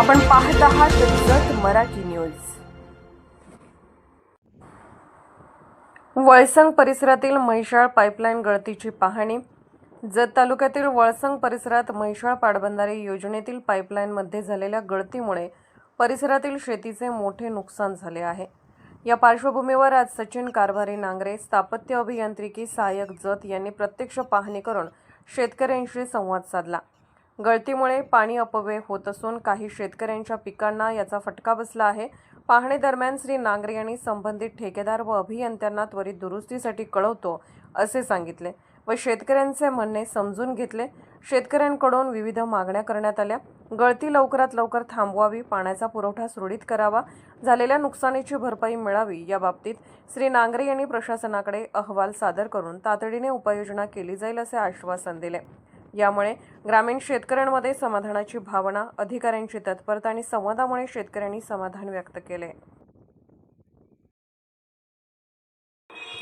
आपण पाहत आहात जत मराठी न्यूज. वळसंग परिसरातील म्हैसाळ पाईपलाईन गळतीची पाहणी. जत तालुक्यातील वळसंग परिसरात म्हैसाळ पाटबंधारे योजनेतील पाईपलाईनमध्ये झालेल्या गळतीमुळे परिसरातील शेतीचे मोठे नुकसान झाले आहे. या पार्श्वभूमीवर आज सचिन कारभारी नांगरे स्थापत्य अभियांत्रिकी सहाय्यक जत यांनी प्रत्यक्ष पाहणी करून शेतकऱ्यांशी संवाद साधला. गळतीमुळे पाणी अपव्यय होत असून काही शेतकऱ्यांच्या पिकांना याचा फटका बसला आहे. पाहणी दरम्यान श्री नांगरे यांनी संबंधित ठेकेदार व अभियंत्यांना त्वरित दुरुस्तीसाठी कळवतो असे सांगितले व शेतकऱ्यांचे म्हणणे समजून घेतले. शेतकऱ्यांकडून विविध मागण्या करण्यात आल्या. गळती लवकरात लवकर थांबवावी पाण्याचा पुरवठा सुरळीत करावा झालेल्या नुकसानीची भरपाई मिळावी या बाबतीत श्री नांगरे यांनी प्रशासनाकडे अहवाल सादर करून तातडीने उपाययोजना केली जाईल असे आश्वासन दिले. यामुळे ग्रामीण शेतकऱ्यांमध्ये समाधानाची भावना अधिकाऱ्यांची तत्परता आणि संवादामुळे शेतकऱ्यांनी समाधान व्यक्त केले.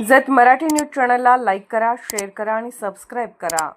जत मराठी न्यूज चॅनलला लाईक करा शेअर करा आणि सबस्क्राईब करा.